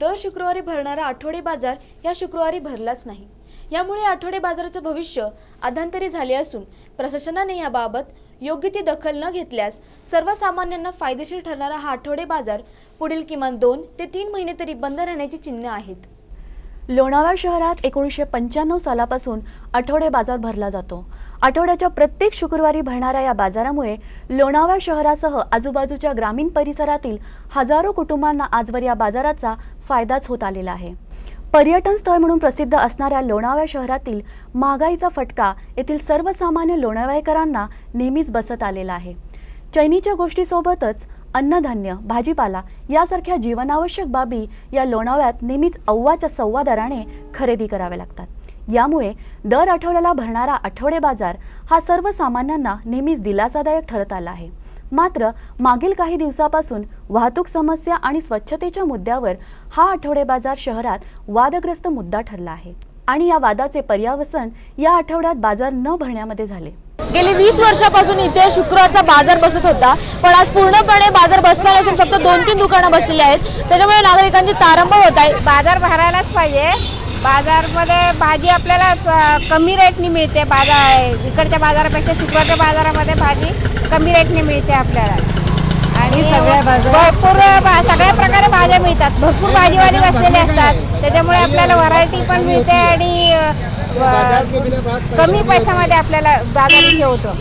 दर शुक्रवारी भरणारा आठवडे बाजार या शुक्रवारी भरलाच नाही. यामुळे आठवडे बाजाराचं भविष्य अधांतरी झाले असून प्रशासनाने याबाबत योग्य ती दखल न घेतल्यास सर्वसामान्यांना फायदेशीर ठरणारा हा आठवडे बाजार पुढील किमान दोन ते तीन महिने तरी बंद राहण्याची चिन्ह आहेत. लोणावळा शहरात एकोणीसशे पंच्याण्णव सालापासून आठवडे बाजार भरला जातो. आठवड्याच्या प्रत्येक शुक्रवारी भरणाऱ्या या बाजारामुळे लोणावळा शहरासह आजूबाजूच्या ग्रामीण परिसरातील हजारो कुटुंबांना आजवर या बाजाराचा फायदाच होत आलेला आहे. पर्यटन स्थळ म्हणून प्रसिद्ध असणाऱ्या लोणावळा शहरातील महागाईचा फटका येथील सर्वसामान्य लोणावळेकरांना नेहमीच बसत आलेला आहे. चैनीच्या गोष्टीसोबतच अन्नधान्य भाजीपाला यासारख्या जीवनावश्यक बाबी या लोणावळ्यात नेहमीच अव्वाच्या सव्वा दराने खरेदी कराव्या लागतात. यामुळे दर आठवड्याला भरणारा आठवडे बाजार हा सर्वसामान्यांना नेहमीच दिलासादायक ठरत आला आहे. मात्र मागील काही दिवसापासून वाहतूक समस्या आणि स्वच्छतेच्या मुद्द्यावर हा आठवडे बाजार शहरात वादग्रस्त मुद्दा ठरला आहे आणि या वादाचे पर्यावसन या आठवड्यात बाजार न भरण्यामध्ये झाले. गेली वीस वर्षापासून इथे शुक्रवारचा बाजार बसत होता पण आज पूर्णपणे बाजार बसला नसून फक्त दोन तीन दुकानं बसलेली आहेत. त्याच्यामुळे नागरिकांची तारंबळ होत आहे. बाजार भरायलाच पाहिजे. बाजारमध्ये भाजी आपल्याला कमी रेटनी मिळते बाजार इकडच्या बाजारापेक्षा शुक्रवारच्या बाजारामध्ये भाजी कमी रेटनी मिळते आपल्याला. आणि भरपूर सगळ्या प्रकारे भाज्या मिळतात. भरपूर भाजीवाले बसलेले असतात. त्याच्यामुळे आपल्याला व्हरायटी पण मिळते आणि कमी पैशामध्ये आपल्याला बाजार इथे होतो.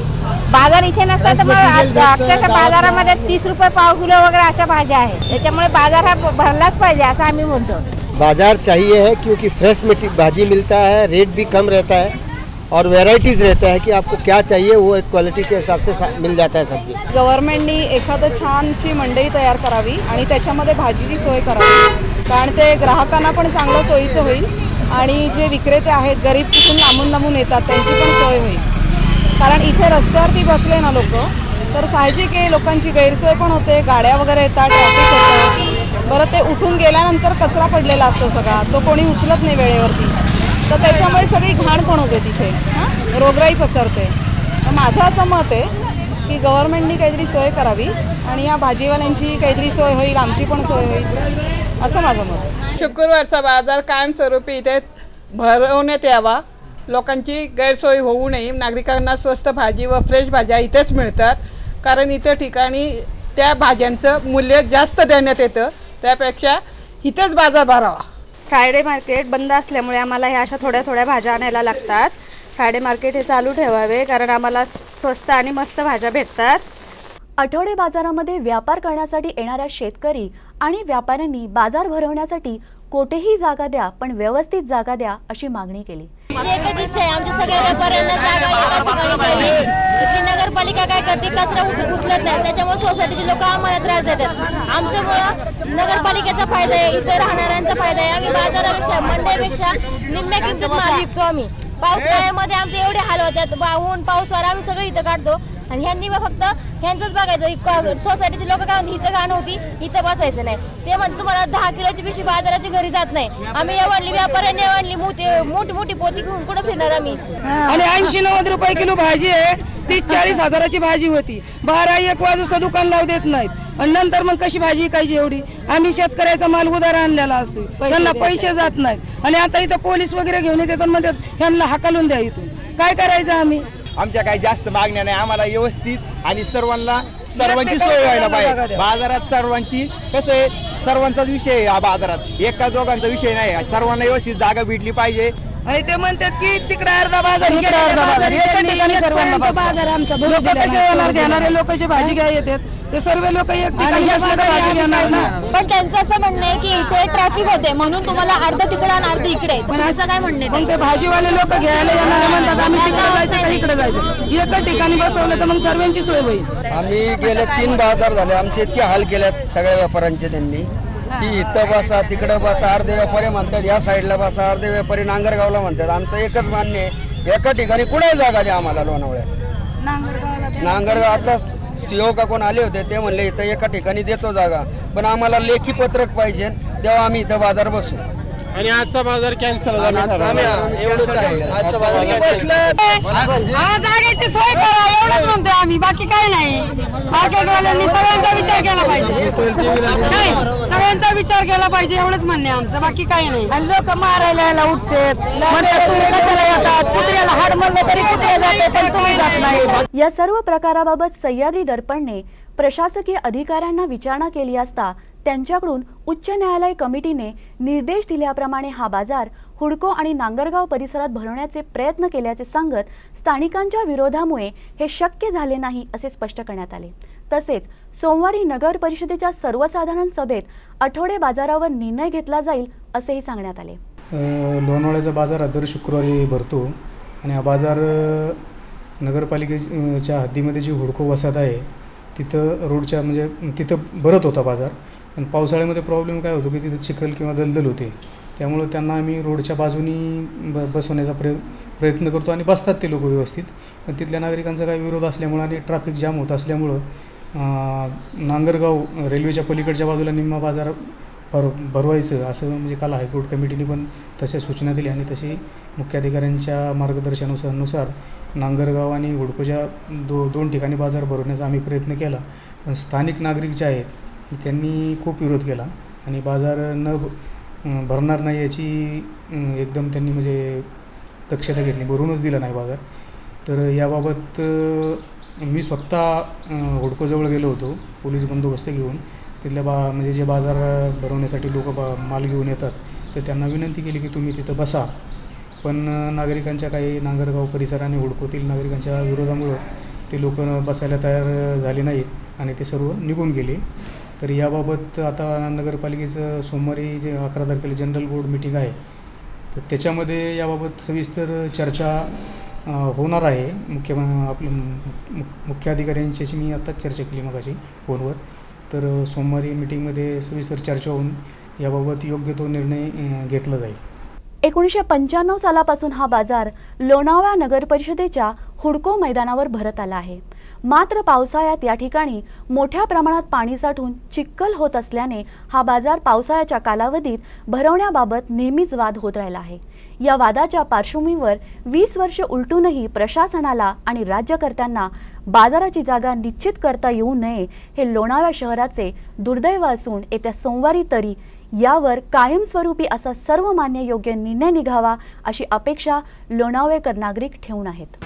बाजार इथे नसतात तर मग अक्षरशः बाजारामध्ये तीस रुपये पाव किलो वगैरे अशा भाज्या आहेत. त्याच्यामुळे बाजार हा भरलाच पाहिजे असं आम्ही म्हणतो. बाजार चाहिए है क्योंकि फ्रेश मिट्टी भाजी मिलता है रेट भी कम रहता है और वेराइटीज़ रहता है कि आपको क्या चाहिए वो एक क्वालिटी के हिसाब से सा- मिल जाता है सब्जी। गव्हर्नमेंटनी एखादं छानशी मंडई तयार करावी आणि त्याच्यामध्ये भाजीची सोय करावी. कारण ते ग्राहकांना पण चांगलं सोयीचं होईल आणि जे विक्रेते आहेत गरीब तिथून लांबून लांबून येतात त्यांची पण सोय होईल. कारण इथे रस्त्यावरती बसले ना लोक तर साहजिक आहे लोकांची गैरसोय पण होते गाड्या वगैरे येतात ट्रॅफिक होतं. बरं ते उठून गेल्यानंतर कचरा पडलेला असतो सगळा. तो कोणी उचलत नाही वेळेवरती. तर त्याच्यामुळे सगळी घाण पण होते तिथे. हां? रोगराई पसरते. तर माझं असं मत आहे की गव्हर्नमेंटनी काहीतरी सोय करावी आणि या भाजीवाल्यांची काहीतरी सोय होईल आमची पण सोय होईल. असं माझं मत आहे. शुक्रवारचा बाजार कायमस्वरूपी इथे भरवण्यात यावा. लोकांची गैरसोय होऊ नये. नागरिकांना स्वस्त भाजी व फ्रेश भाज्या इथेच मिळतात. कारण इथं ठिकाणी त्या भाज्यांचं मूल्य जास्त देण्यात येतं. त्यापेक्षा इथेच बाजार भरावा. फ्रायडे मार्केट बंद असल्यामुळे आम्हाला ह्या अशा थोड्या थोड्या भाज्या आणायला लागतात. फ्रायडे मार्केट हे चालू ठेवावे कारण आम्हाला स्वस्त आणि मस्त भाज्या भेटतात. आठवडे बाजारामध्ये व्यापार करण्यासाठी येणाऱ्या शेतकरी आणि व्यापाऱ्यांनी बाजार भरवण्यासाठी कोठेही जागा द्या पण व्यवस्थित जागा द्या अशी मागणी केली. एकच इच्छा आहे आमच्या सगळ्या व्यापाऱ्यांना जागा एका ठिकाणी पाहिजे इथली नगरपालिका काय करते? कचरा उचलत नाही. त्याच्यामुळे सोसायटीचे लोक आम्हाला त्रास देतात. आमच्यामुळं नगरपालिकेचा फायदा आहे इथे राहणाऱ्यांचा फायदा आहे. आम्ही बाजारापेक्षा मंडईपेक्षा निम्म्या किमतीत माल विकतो आम्ही. पावसाळ्यामध्ये आमचे एवढे हाल होतात बा- ऊन पाऊस वारा आम्ही सगळं इथं काढतो. आणि ह्यांनी फक्त ह्यांचंच बघायचं. सोसायटीचे लोक काय इथं घाण होती इथं बसायचं नाही. ते म्हणते तुम्हाला दहा किलोची पिशवी बाजाराची घरी जात नाही. आम्ही एवढली व्यापाऱ्यांनी एवढली मोठी मोठी मोठी पोती घेऊन कुठं फिरणार आम्ही? आणि ऐंशी नव्वद रुपये किलो भाजी आहे. तीस चाळीस हजाराची भाजी होती. बारा एक वाजता दुकान लावू देत नाहीत. आणि नंतर मग कशी भाजी कायची एवढी? आम्ही शेतकऱ्याचा माल उधार आणलेला असतो त्यांना पैसे जात नाहीत. आणि आता इथं पोलीस वगैरे घेऊन येतात म्हणतात ह्यांना हाकलून द्या इथून. काय करायचं आम्ही? आमच्या काही जास्त मागण्या नाही. आम्हाला व्यवस्थित आणि सर्वांना सर्वांची सोय व्हायला पाहिजे. बाजारात सर्वांची कसं आहे सर्वांचाच विषय आहे हा बाजारात. एका दोघांचा विषय नाही. सर्वांना व्यवस्थित जागा भेटली पाहिजे. आणि ते म्हणतात की तिकडे अर्धा बाजार इकडे अर्धा बाजार. एका ठिकाणी सर्वांना बसतात. लोक कसे येणार? घेणारे लोक जे भाजी घ्या येतात ते सर्व लोक एक ठिकाणी तर भाजी घेणार ना? पण त्यांचं असं म्हणणं आहे की इथे ट्रॅफिक होते म्हणून तुम्हाला अर्ध तिकडे आणि अर्ध इकडे आहे. तुमचं काय म्हणणं मग ते भाजीवाले लोक घ्यायला येणारे म्हणतात आम्ही तिकडे जायचं का इकडे जायचं? एका ठिकाणी बसवलं तर मग सर्वांची सोय होईल. आम्ही गेले तीन बाजार झाले आमचे इतके हाल केल्यात सगळ्या व्यापाऱ्यांचे त्यांनी. की इथं बसा तिकडं बसा अर्धे व्यापारी म्हणतात या साईडला बसा अर्धे व्यापारी नांगरगावला म्हणतात. आमचं एकच मान्य आहे एका ठिकाणी कुठे जागा द्या आम्हाला लोणावळ्यात. नांगरगाव आता सीओ का कोण आले होते ते म्हणले इथं एका ठिकाणी देतो जागा. पण आम्हाला लेखी पत्रक पाहिजे तेव्हा आम्ही इथं बाजार बसू. आणि आजचा बाजार कॅन्सल जागेची सोय करा एवढंच म्हणतोय आम्ही. बाकी काय नाही. मार्केटवाल्यांनी सगळ्यांचा विचार केला पाहिजे. सगळ्यांचा विचार केला पाहिजे एवढंच म्हणणे आमचं. बाकी काही नाही. आणि लोक मारायला उठते म्हणतात तुम्ही कशाला येतात? कुत्र्याला हाड म्हणलं तरी कुत्रे जाते पण तुम्ही जात नाही. या सर्व प्रकाराबाबत सह्याद्री दर्पणने प्रशासकीय अधिकाऱ्यांना विचारणा केली असता त्यांच्याकडून उच्च न्यायालय कमिटीने निर्देश दिल्याप्रमाणे हा बाजार हुडको आणि नांगरगाव परिसरात भरवण्याचे प्रयत्न केल्याचे सांगत स्थानिकांच्या विरोधामुळे हे शक्य झाले नाही असे स्पष्ट करण्यात आले. तसेच सोमवारी नगर परिषदेच्या सर्वसाधारण सभेत आठवडे बाजारावर निर्णय घेतला जाईल असेही सांगण्यात आले. अ, लोणावळ्याचा बाजार दर शुक्रवारी भरतो आणि हा बाजार नगरपालिकेच्या हद्दीमध्ये जी हुडको वसाहत आहे तिथं रोडच्या म्हणजे तिथं भरत होता बाजार. पण पावसाळ्यामध्ये प्रॉब्लेम काय होतो की तिथं चिखल किंवा दलदल होते. त्यामुळं त्यांना आम्ही रोडच्या बाजूनी ब बसवण्याचा प्रय प्रयत्न करतो आणि बसतात ते लोक व्यवस्थित. पण तिथल्या नागरिकांचा काही विरोध असल्यामुळं आणि ट्रॅफिक जाम होत असल्यामुळं नांगरगाव रेल्वेच्या पलीकडच्या बाजूला निम्मा बाजार भर भरवायचं असं म्हणजे काल हायकोर्ट कमिटीने पण तशा सूचना दिल्या आणि तशी मुख्याधिकाऱ्यांच्या मार्गदर्शनानुसार नुसार नांगरगाव आणि हुडकोच्या दो दोन ठिकाणी बाजार भरवण्याचा आम्ही प्रयत्न केला. पण स्थानिक नागरिक जे आहेत त्यांनी खूप विरोध केला. आणि बाजार न भ- भरणार नाही याची एकदम त्यांनी म्हणजे दक्षता घेतली. भरूनच दिला नाही बाजार. तर याबाबत मी स्वतः होडकोजवळ हुडकोजवळ गेलो होतो पोलीस बंदोबस्त घेऊन. तिथल्या बा म्हणजे जे बाजार भरवण्यासाठी लोक बा माल घेऊन येतात तर त्यांना विनंती केली की तुम्ही तिथं बसा. पण नागरिकांच्या काही नांगरगाव परिसर आणि हुडकोतील नागरिकांच्या विरोधामुळं ते लोक बसायला तयार झाले नाहीत आणि ते सर्व निघून गेले. तर याबाबत आता नगरपालिकेचं सोमवारी जे अकरा तारखेला जनरल बोर्ड मिटिंग आहे तर त्याच्यामध्ये याबाबत सविस्तर चर्चा होणार आहे. मुख्य आपलं मुख्याधिकाऱ्यांच्याशी मी आत्ताच चर्चा केली मगाशी फोनवर. तर सोमवारी मिटिंगमध्ये सविस्तर चर्चा होऊन याबाबत योग्य तो निर्णय घेतला जाईल. एकोणीसशे पंच्याण्णव सालापासून हा बाजार लोणावळा नगर परिषदेच्या हुडको मैदानावर भरत आला आहे. मात्र पावसाळ्यात या ठिकाणी मोठ्या प्रमाणात पाणी साठून चिक्कल होत असल्याने हा बाजार पावसाळ्याच्या कालावधीत भरवण्याबाबत नेहमीच वाद होत राहिला आहे. या वादाच्या पार्श्वभूमीवर वीस वर्ष उलटूनही प्रशासनाला आणि राज्यकर्त्यांना बाजाराची जागा निश्चित करता येऊ नये हे लोणावळा शहराचे दुर्दैव असून येत्या सोमवारी तरी यावर कायमस्वरूपी असा सर्वमान्य योग्य निर्णय निघावा अशी अपेक्षा लोणावळेकर नागरिक ठेवून आहेत.